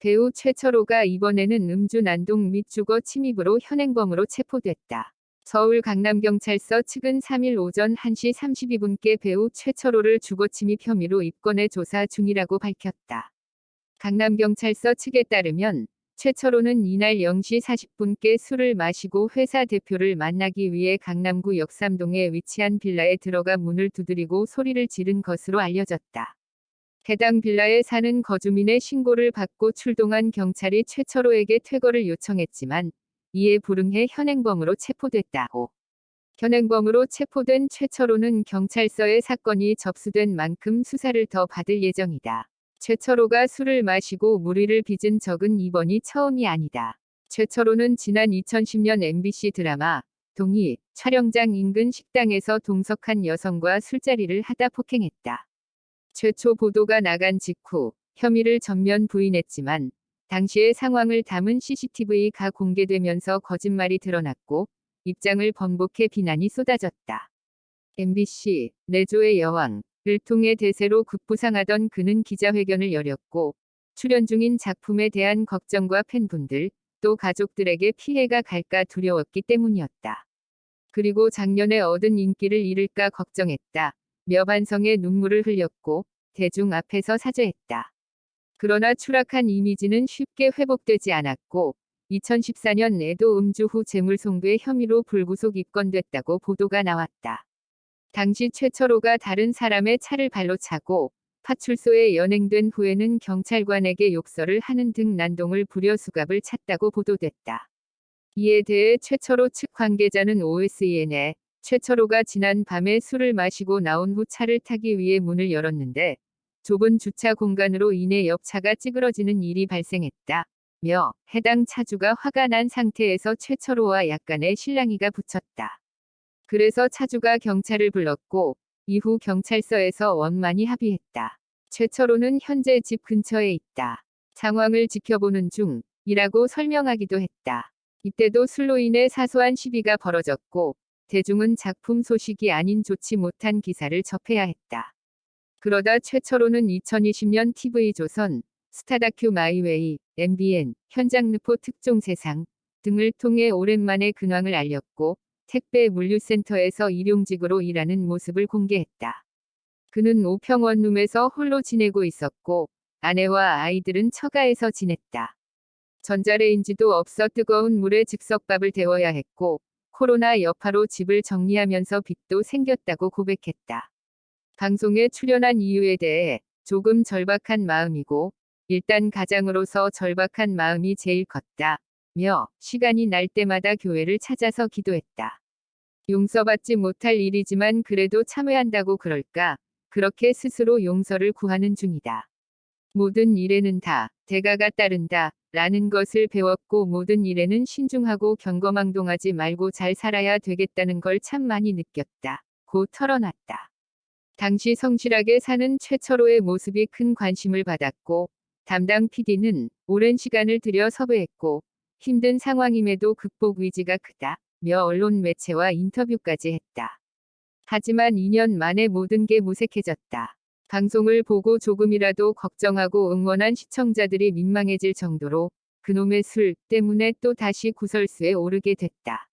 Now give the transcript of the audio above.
배우 최철호가 이번에는 음주 난동 및 주거 침입으로 현행범으로 체포됐다. 서울 강남경찰서 측은 3일 오전 1시 32분께 배우 최철호를 주거 침입 혐의로 입건해 조사 중이라고 밝혔다. 강남경찰서 측에 따르면 최철호는 이날 0시 40분께 술을 마시고 회사 대표를 만나기 위해 강남구 역삼동에 위치한 빌라에 들어가 문을 두드리고 소리를 지른 것으로 알려졌다. 해당 빌라에 사는 거주민의 신고를 받고 출동한 경찰이 최철호에게 퇴거를 요청했지만 이에 불응해 현행범으로 체포됐다고. 현행범으로 체포된 최철호는 경찰서에 사건이 접수된 만큼 수사를 더 받을 예정이다. 최철호가 술을 마시고 무리를 빚은 적은 이번이 처음이 아니다. 최철호는 지난 2010년 MBC 드라마 동의 촬영장 인근 식당에서 동석한 여성과 술자리를 하다 폭행했다. 최초 보도가 나간 직후 혐의를 전면 부인했지만 당시의 상황을 담은 CCTV가 공개되면서 거짓말이 드러났고 입장을 번복해 비난이 쏟아졌다. MBC 내조의 여왕 을 통해 대세로 급부상하던 그는 기자회견을 열렸고 출연 중인 작품에 대한 걱정과 팬분들 또 가족들에게 피해가 갈까 두려웠기 때문이었다. 그리고 작년에 얻은 인기를 잃을까 걱정했다. 며 반성의 눈물을 흘렸고 대중 앞에서 사죄했다. 그러나 추락한 이미지는 쉽게 회복되지 않았고 2014년에도 음주 후 재물송괴 혐의로 불구속 입건됐다고 보도가 나왔다. 당시 최철호가 다른 사람의 차를 발로 차고 파출소에 연행된 후에는 경찰관에게 욕설을 하는 등 난동을 부려 수갑을 찼다고 보도됐다. 이에 대해 최철호 측 관계자는 OSEN에 최철호가 지난 밤에 술을 마시고 나온 후 차를 타기 위해 문을 열었는데 좁은 주차 공간으로 인해 옆 차가 찌그러지는 일이 발생했다. 며 해당 차주가 화가 난 상태에서 최철호와 약간의 실랑이가 붙였다. 그래서 차주가 경찰을 불렀고 이후 경찰서에서 원만히 합의했다. 최철호는 현재 집 근처에 있다. 상황을 지켜보는 중이라고 설명하기도 했다. 이때도 술로 인해 사소한 시비가 벌어졌고 대중은 작품 소식이 아닌 좋지 못한 기사를 접해야 했다. 그러다 최철호는 2020년 TV조선, 스타다큐 마이웨이, MBN, 현장르포 특종 세상 등을 통해 오랜만에 근황을 알렸고 택배 물류센터에서 일용직으로 일하는 모습을 공개했다. 그는 오평원룸에서 홀로 지내고 있었고 아내와 아이들은 처가에서 지냈다. 전자레인지도 없어 뜨거운 물에 즉석밥을 데워야 했고 코로나 여파로 집을 정리하면서 빚도 생겼다고 고백했다. 방송에 출연한 이유에 대해 조금 절박한 마음이고 일단 가장으로서 절박한 마음이 제일 컸다. 며 시간이 날 때마다 교회를 찾아서 기도했다. 용서받지 못할 일이지만 그래도 참여한다고 그럴까? 그렇게 스스로 용서를 구하는 중이다. 모든 일에는 다 대가가 따른다. 라는 것을 배웠고 모든 일에는 신중하고 경거망동하지 말고 잘 살아야 되겠다는 걸 참 많이 느꼈다. 고 털어놨다. 당시 성실하게 사는 최철호의 모습이 큰 관심을 받았고 담당 PD는 오랜 시간을 들여 섭외했고 힘든 상황임에도 극복 의지가 크다. 며 언론 매체와 인터뷰까지 했다. 하지만 2년 만에 모든 게 무색해졌다. 방송을 보고 조금이라도 걱정하고 응원한 시청자들이 민망해질 정도로 그놈의 술 때문에 또 다시 구설수에 오르게 됐다.